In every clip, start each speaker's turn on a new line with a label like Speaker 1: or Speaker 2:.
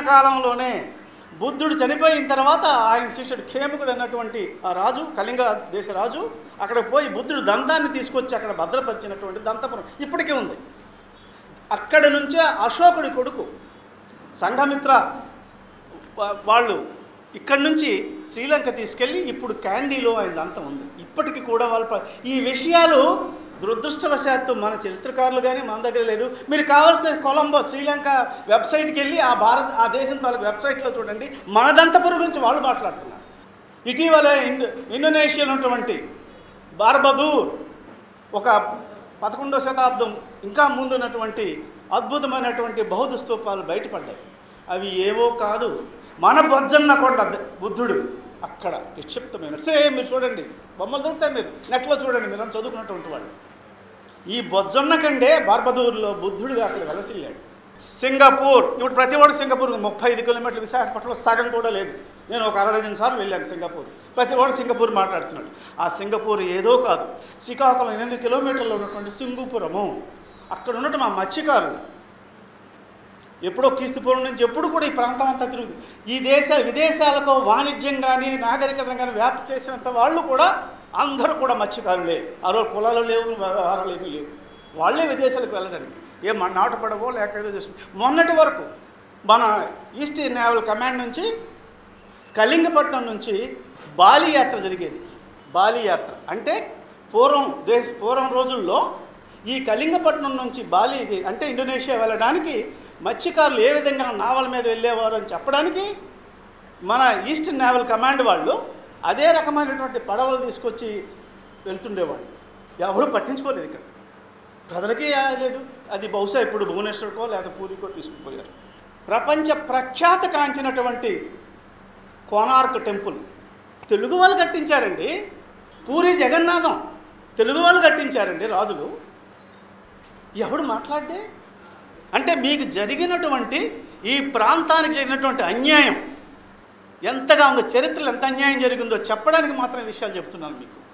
Speaker 1: కాలంలోనే బుద్ధుడు చనిపోయిన తర్వాత ఆయన శిష్యుడు ఖేముకుడు అన్నటువంటి ఆ రాజు కళింగ దేశ రాజు అక్కడ పోయి బుద్ధుడు దంతాన్ని తీసుకొచ్చి అక్కడ భద్రపరిచినటువంటి దంతపురం ఇప్పటికే ఉంది. అక్కడి నుంచే అశోకుడి కొడుకు సంఘమిత్ర వాళ్ళు ఇక్కడి నుంచి శ్రీలంక తీసుకెళ్ళి ఇప్పుడు క్యాండీలో ఆయన దంతం ఉంది. ఇప్పటికీ కూడా వాళ్ళ ఈ విషయాలు దురదృష్టవశాత్తు మన చరిత్రకారులు కానీ మన దగ్గర లేదు. మీరు కావాల్సిన కొలంబో శ్రీలంక వెబ్సైట్కి వెళ్ళి ఆ భారత్ ఆ దేశం తాలూకు వెబ్సైట్లో చూడండి. మన దంతపురం గురించి వాళ్ళు మాట్లాడుతున్నారు. ఇటీవల ఇండో ఇండోనేషియా ఉన్నటువంటి బార్బదు ఒక పదకొండవ శతాబ్దం ఇంకా ముందున్నటువంటి అద్భుతమైనటువంటి బౌద్ధ స్తూపాలు బయటపడ్డాయి. అవి ఏవో కాదు. మన బొజ్జన్న కొండ బుద్ధుడు అక్కడ నిక్షిప్తమైన సేమ్ మీరు చూడండి. బొమ్మలు దొరుకుతాయి మీరు. నెట్లో చూడండి. మీరు చదువుకున్నటువంటి వాళ్ళు ఈ బొజ్జొన్న కండే బార్బదూర్లో బుద్ధుడిగా అక్కడ వెలసిల్లాడు. సింగపూర్ ఇప్పుడు ప్రతి వాడు సింగపూర్ ముప్పై ఐదు కిలోమీటర్లు విశాఖపట్నంలో సగం కూడా లేదు. నేను ఒక అరవై డజన్ సార్లు వెళ్ళాను సింగపూర్. ప్రతి వాడు సింగపూర్ మాట్లాడుతున్నాడు. ఆ సింగపూర్ ఏదో కాదు. శ్రీకాకుళం ఎనిమిది కిలోమీటర్లు ఉన్నటువంటి సింగుపురము. అక్కడ ఉన్నట్టు మా మత్స్యకారులు. ఎప్పుడో క్రీస్తుపూర్వం నుంచి ఎప్పుడు కూడా ఈ ప్రాంతం అంతా తిరుగుతుంది. ఈ దేశ విదేశాలకు వాణిజ్యం కానీ నాగరికత కానీ వ్యాప్తి చేసినంత వాళ్ళు కూడా అందరూ కూడా మత్స్యకారులే. ఆ రోజు కులాలు లేవు వ్యవహారాలు ఏమీ లేవు. వాళ్ళే విదేశాలకు వెళ్ళడానికి ఏ మన నాటుపడవో లేక ఏదో చేసుకో మొన్నటి వరకు మన ఈస్ట్ నేవల్ కమాండ్ నుంచి కళింగపట్నం నుంచి బాలి యాత్ర జరిగేది. బాలి యాత్ర అంటే పూర్వం దేశ పూర్వం రోజుల్లో ఈ కళింగపట్నం నుంచి బాలి అంటే ఇండోనేషియా వెళ్ళడానికి మత్స్యకారులు ఏ విధంగా నావల మీద వెళ్ళేవారు అని చెప్పడానికి మన ఈస్ట్ నేవల్ కమాండ్ వాళ్ళు అదే రకమైనటువంటి పడవలు తీసుకొచ్చి వెళ్తుండేవాళ్ళు. ఎవరు పట్టించుకోలేదు ఇక్కడ. ప్రజలకి లేదు. అది బహుశా ఇప్పుడు భువనేశ్వర్కో లేదా పూరికో తీసుకుపోయారు. ప్రపంచ ప్రఖ్యాత కాంచినటువంటి కోనార్క్ టెంపుల్. తెలుగు వాళ్ళు కట్టించారండి. పూరి జగన్నాథం. తెలుగు వాళ్ళు కట్టించారండి రాజులు. ఎవడు మాట్లాడే అంటే మీకు జరిగినటువంటి ఈ ప్రాంతానికి జరిగినటువంటి అన్యాయం. ఎంతగా ఉందో చరిత్రలో ఎంత అన్యాయం జరిగిందో చెప్పడానికి మాత్రం విషయాలు చెప్తున్నాను మీకు.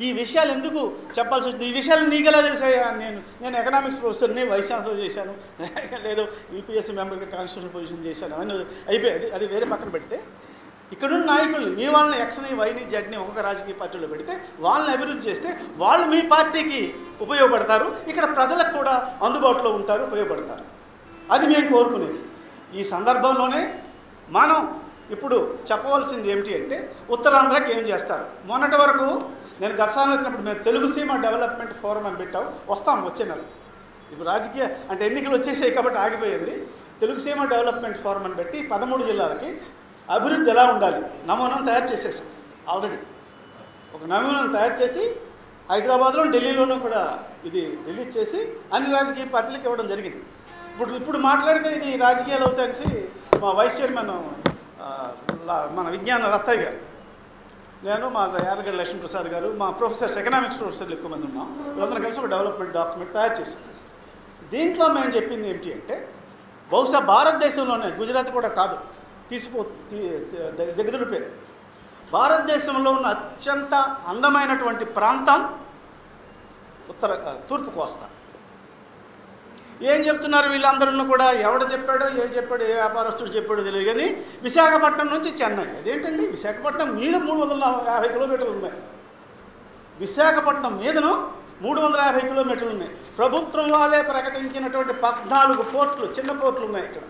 Speaker 1: ఈ విషయాలు ఎందుకు చెప్పాల్సి వచ్చింది ఈ విషయాలు నీకెలా తెలిసాయా నేను నేను ఎకనామిక్స్ ప్రొఫెసర్ని వైస్ ఛాన్సలర్ చేశాను. లేదు యూపీఎస్సీ మెంబర్గా కాన్స్టిట్యూషన్ పొజిషన్ చేశాను. అని అయిపోయి అది వేరే పక్కన పెడితే ఇక్కడున్న నాయకులు మీ వాళ్ళని ఎక్స్ని వైని జడ్ని ఒక్కొక్క రాజకీయ పార్టీలో పెడితే వాళ్ళని అభివృద్ధి చేస్తే వాళ్ళు మీ పార్టీకి ఉపయోగపడతారు. ఇక్కడ ప్రజలకు కూడా అందుబాటులో ఉంటారు ఉపయోగపడతారు. అది మేము కోరుకునేది. ఈ సందర్భంలోనే మనం ఇప్పుడు చెప్పవలసింది ఏమిటి అంటే ఉత్తరాంధ్రకి ఏం చేస్తారు? మొన్నటి వరకు నేను గతసారి వచ్చినప్పుడు మేము తెలుగు సీమ డెవలప్మెంట్ ఫోరం అని పెట్టాం. వస్తాం వచ్చే నెల. ఇప్పుడు రాజకీయ అంటే ఎన్నికలు వచ్చేసాయి కాబట్టి ఆగిపోయింది. తెలుగు సీమ డెవలప్మెంట్ ఫోరం అని పెట్టి పదమూడు జిల్లాలకి అభివృద్ధి ఎలా ఉండాలి? నమూనాను తయారు చేసేసాం ఆల్రెడీ. ఒక నమూనాను తయారు చేసి హైదరాబాద్లో ఢిల్లీలోనూ కూడా ఇది రిలీజ్ చేసి అన్ని రాజకీయ పార్టీలకు ఇవ్వడం జరిగింది. ఇప్పుడు ఇప్పుడు మాట్లాడితే ఇది రాజకీయాలు అవుతాయి మా వైస్ చైర్మన్ మన విజ్ఞాన రత్తయ్య గారు. నేను మా యాదగిరి లక్ష్మీప్రసాద్ గారు మా ప్రొఫెసర్స్ ఎకనామిక్స్ ప్రొఫెసర్లు ఎక్కువ మంది ఉన్నాం. వీళ్ళందరం కలిసి ఒక డెవలప్మెంట్ డాక్యుమెంట్ తయారు చేశాం. దీంట్లో మేము చెప్పింది ఏంటి అంటే బహుశా భారతదేశంలోనే గుజరాత్ కూడా కాదు తీసిపో పేరు. భారతదేశంలో ఉన్న అత్యంత అందమైనటువంటి ప్రాంతం ఉత్తర తూర్పు కోస్తా ఏం చెప్తున్నారు వీళ్ళందరూ కూడా? ఎవడు చెప్పాడో ఏం చెప్పాడు ఏ వ్యాపారస్తుడు చెప్పాడో తెలియదు. కానీ విశాఖపట్నం నుంచి చెన్నై. అదేంటండి? విశాఖపట్నం మీద మూడు వందల యాభై కిలోమీటర్లు ఉన్నాయి. విశాఖపట్నం మీదను మూడు వందల యాభై కిలోమీటర్లు ఉన్నాయి. ప్రభుత్వం వాళ్ళే ప్రకటించినటువంటి పద్నాలుగు పోర్ట్లు చిన్న పోర్ట్లు ఉన్నాయి ఇక్కడ.